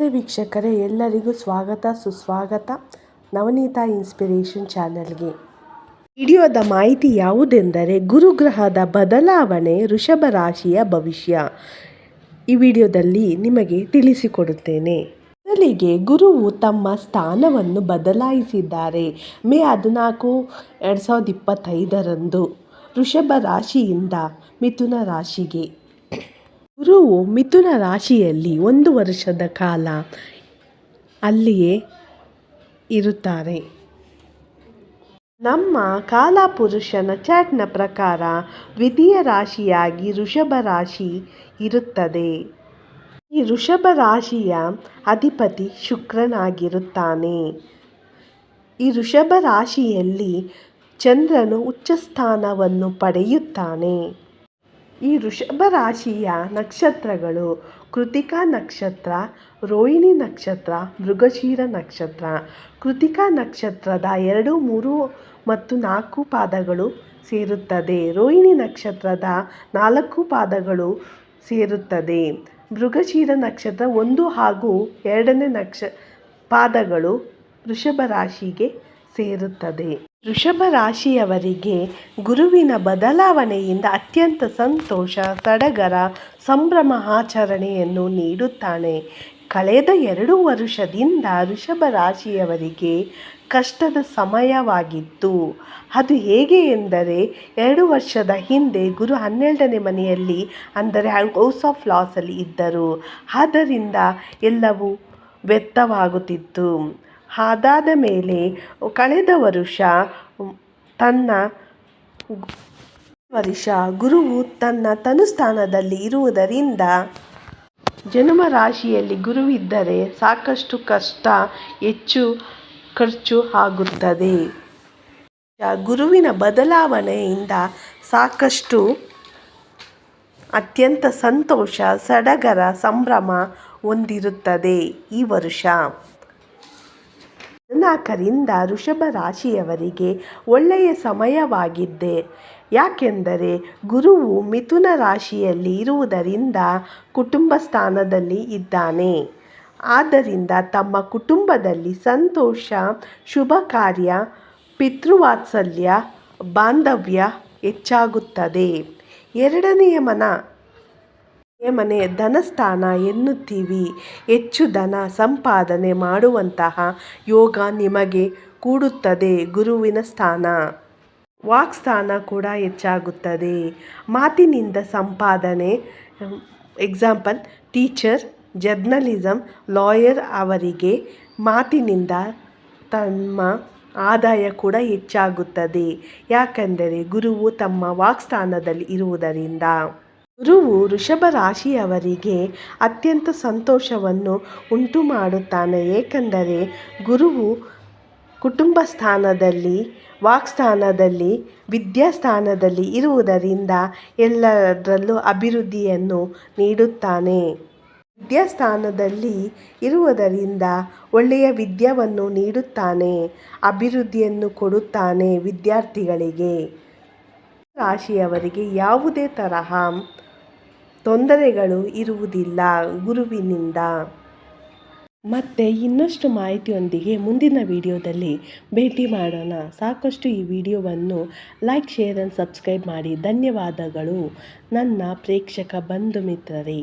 ನಮಸ್ತೆ ವೀಕ್ಷಕರೇ, ಎಲ್ಲರಿಗೂ ಸ್ವಾಗತ, ಸುಸ್ವಾಗತ. ನವನೀತಾ ಇನ್ಸ್ಪಿರೇಷನ್ ಚಾನಲ್ಗೆ. ವಿಡಿಯೋದ ಮಾಹಿತಿ ಯಾವುದೆಂದರೆ, ಗುರುಗ್ರಹದ ಬದಲಾವಣೆ ವೃಷಭ ರಾಶಿಯ ಭವಿಷ್ಯ. ಈ ವಿಡಿಯೋದಲ್ಲಿ ನಿಮಗೆ ತಿಳಿಸಿಕೊಡುತ್ತೇನೆ. ಮೊದಲಿಗೆ ಗುರುವು ತಮ್ಮ ಸ್ಥಾನವನ್ನು ಬದಲಾಯಿಸಿದ್ದಾರೆ. ಮೇ ಹದಿನಾಲ್ಕು, ಎರಡು ಸಾವಿರದ ಇಪ್ಪತ್ತೈದರಂದು ವೃಷಭ ರಾಶಿಯಿಂದ ಮಿಥುನ ರಾಶಿಗೆ. ಗುರುವು ಮಿಥುನ ರಾಶಿಯಲ್ಲಿ ಒಂದು ವರ್ಷದ ಕಾಲ ಅಲ್ಲಿಯೇ ಇರುತ್ತಾರೆ. ನಮ್ಮ ಕಾಲಪುರುಷನ ಚಾಟ್ನ ಪ್ರಕಾರ ದ್ವಿತೀಯ ರಾಶಿಯಾಗಿ ಋಷಭ ರಾಶಿ ಇರುತ್ತದೆ. ಈ ಋಷಭ ರಾಶಿಯ ಅಧಿಪತಿ ಶುಕ್ರನಾಗಿರುತ್ತಾನೆ. ಈ ಋಷಭ ರಾಶಿಯಲ್ಲಿ ಚಂದ್ರನು ಉಚ್ಚ ಸ್ಥಾನವನ್ನು ಪಡೆಯುತ್ತಾನೆ. ಈ ವೃಷಭ ರಾಶಿಯ ನಕ್ಷತ್ರಗಳು ಕೃತಿಕಾ ನಕ್ಷತ್ರ, ರೋಹಿಣಿ ನಕ್ಷತ್ರ, ಮೃಗಶೀರ ನಕ್ಷತ್ರ. ಕೃತಿಕಾ ನಕ್ಷತ್ರದ ಎರಡು, ಮೂರು ಮತ್ತು ನಾಲ್ಕು ಪಾದಗಳು ಸೇರುತ್ತದೆ. ರೋಹಿಣಿ ನಕ್ಷತ್ರದ ನಾಲ್ಕು ಪಾದಗಳು ಸೇರುತ್ತದೆ. ಮೃಗಶೀರ ನಕ್ಷತ್ರ ಒಂದು ಹಾಗೂ ಎರಡನೇ ನಕ್ಷ, ಪಾದಗಳು ವೃಷಭ ರಾಶಿಗೆ ಸೇರುತ್ತದೆ. ವೃಷಭ ರಾಶಿಯವರಿಗೆ ಗುರುವಿನ ಬದಲಾವಣೆಯಿಂದ ಅತ್ಯಂತ ಸಂತೋಷ, ಸಡಗರ, ಸಂಭ್ರಮ ಆಚರಣೆಯನ್ನು ನೀಡುತ್ತಾನೆ. ಕಳೆದ ಎರಡು ವರ್ಷದಿಂದ ವೃಷಭ ರಾಶಿಯವರಿಗೆ ಕಷ್ಟದ ಸಮಯವಾಗಿತ್ತು. ಅದು ಹೇಗೆ ಎಂದರೆ, ಎರಡು ವರ್ಷದ ಹಿಂದೆ ಗುರು ಹನ್ನೆರಡನೇ ಮನೆಯಲ್ಲಿ, ಅಂದರೆ ಹೌಸ್ ಆಫ್ ಲಾಸಲ್ಲಿ ಇದ್ದರು. ಆದ್ದರಿಂದ ಎಲ್ಲವೂ ವ್ಯರ್ಥವಾಗುತ್ತಿತ್ತು. ಅದಾದ ಮೇಲೆ ಕಳೆದ ವರುಷ ತನ್ನ ವರ್ಷ ಗುರುವು ತನ್ನ ತನುಸ್ಥಾನದಲ್ಲಿ ಇರುವುದರಿಂದ ಜನ್ಮ ರಾಶಿಯಲ್ಲಿ ಗುರುವಿದ್ದರೆ ಸಾಕಷ್ಟು ಕಷ್ಟ, ಹೆಚ್ಚು ಖರ್ಚು ಆಗುತ್ತದೆ. ಗುರುವಿನ ಬದಲಾವಣೆಯಿಂದ ಸಾಕಷ್ಟು ಅತ್ಯಂತ ಸಂತೋಷ, ಸಡಗರ ಸಂಭ್ರಮ ಹೊಂದಿರುತ್ತದೆ ಈ ವರ್ಷ. ಹದಿನಾಲ್ಕರಿಂದ ಋಷಭ ರಾಶಿಯವರಿಗೆ ಒಳ್ಳೆಯ ಸಮಯವಾಗಿದೆ ಯಾಕೆಂದರೆ ಗುರುವು ಮಿಥುನ ರಾಶಿಯಲ್ಲಿ ಇರುವುದರಿಂದ ಕುಟುಂಬ ಸ್ಥಾನದಲ್ಲಿ ಇದ್ದಾನೆ. ಆದ್ದರಿಂದ ತಮ್ಮ ಕುಟುಂಬದಲ್ಲಿ ಸಂತೋಷ, ಶುಭ ಕಾರ್ಯ, ಪಿತೃವಾತ್ಸಲ್ಯ, ಬಾಂಧವ್ಯ ಹೆಚ್ಚಾಗುತ್ತದೆ. ಎರಡನೆಯ ಮನ ಮನೆ ಧನಸ್ಥಾನ ಎನ್ನುತ್ತೀವಿ. ಹೆಚ್ಚು ಧನ ಸಂಪಾದನೆ ಮಾಡುವಂತಹ ಯೋಗ ನಿಮಗೆ ಕೂಡುತ್ತದೆ ಗುರುವಿನ ಸ್ಥಾನ. ವಾಕ್ಸ್ಥಾನ ಕೂಡ ಹೆಚ್ಚಾಗುತ್ತದೆ. ಮಾತಿನಿಂದ ಸಂಪಾದನೆ ಎಕ್ಸಾಂಪಲ್ ಟೀಚರ್ ಜರ್ನಲಿಸಮ್ ಲಾಯರ್ ಅವರಿಗೆ ಮಾತಿನಿಂದ ತಮ್ಮ ಆದಾಯ ಕೂಡ ಹೆಚ್ಚಾಗುತ್ತದೆ. ಯಾಕೆಂದರೆ ಗುರುವು ತಮ್ಮ ವಾಕ್ಸ್ಥಾನದಲ್ಲಿ ಇರುವುದರಿಂದ. ಗುರುವು ವೃಷಭ ರಾಶಿಯವರಿಗೆ ಅತ್ಯಂತ ಸಂತೋಷವನ್ನು ಉಂಟು ಮಾಡುತ್ತಾನೆ ಏಕೆಂದರೆ ಗುರುವು ಕುಟುಂಬ ಸ್ಥಾನದಲ್ಲಿ ವಾಕ್ಸ್ಥಾನದಲ್ಲಿ, ವಿದ್ಯಾಸ್ಥಾನದಲ್ಲಿ ಇರುವುದರಿಂದ ಎಲ್ಲದರಲ್ಲೂ ಅಭಿವೃದ್ಧಿಯನ್ನು ನೀಡುತ್ತಾನೆ. ವಿದ್ಯಾಸ್ಥಾನದಲ್ಲಿ ಇರುವುದರಿಂದ ಒಳ್ಳೆಯ ವಿದ್ಯೆಯನ್ನು ನೀಡುತ್ತಾನೆ, ಅಭಿವೃದ್ಧಿಯನ್ನು ಕೊಡುತ್ತಾನೆ ವಿದ್ಯಾರ್ಥಿಗಳಿಗೆ. ರಾಶಿಯವರಿಗೆ ಯಾವುದೇ ತರಹ ತೊಂದರೆಗಳು ಇರುವುದಿಲ್ಲ ಗುರುವಿನಿಂದ. ಮತ್ತೆ ಇನ್ನಷ್ಟು ಮಾಹಿತಿಯೊಂದಿಗೆ ಮುಂದಿನ ವಿಡಿಯೋದಲ್ಲಿ ಭೇಟಿ ಮಾಡೋಣ. ಸಾಕಷ್ಟು ಈ ವಿಡಿಯೋವನ್ನು ಲೈಕ್, ಶೇರ್ ಆ್ಯಂಡ್ ಸಬ್ಸ್ಕ್ರೈಬ್ ಮಾಡಿ. ಧನ್ಯವಾದಗಳು. ನನ್ನ ಪ್ರೇಕ್ಷಕ ಬಂಧು ಮಿತ್ರರೇ.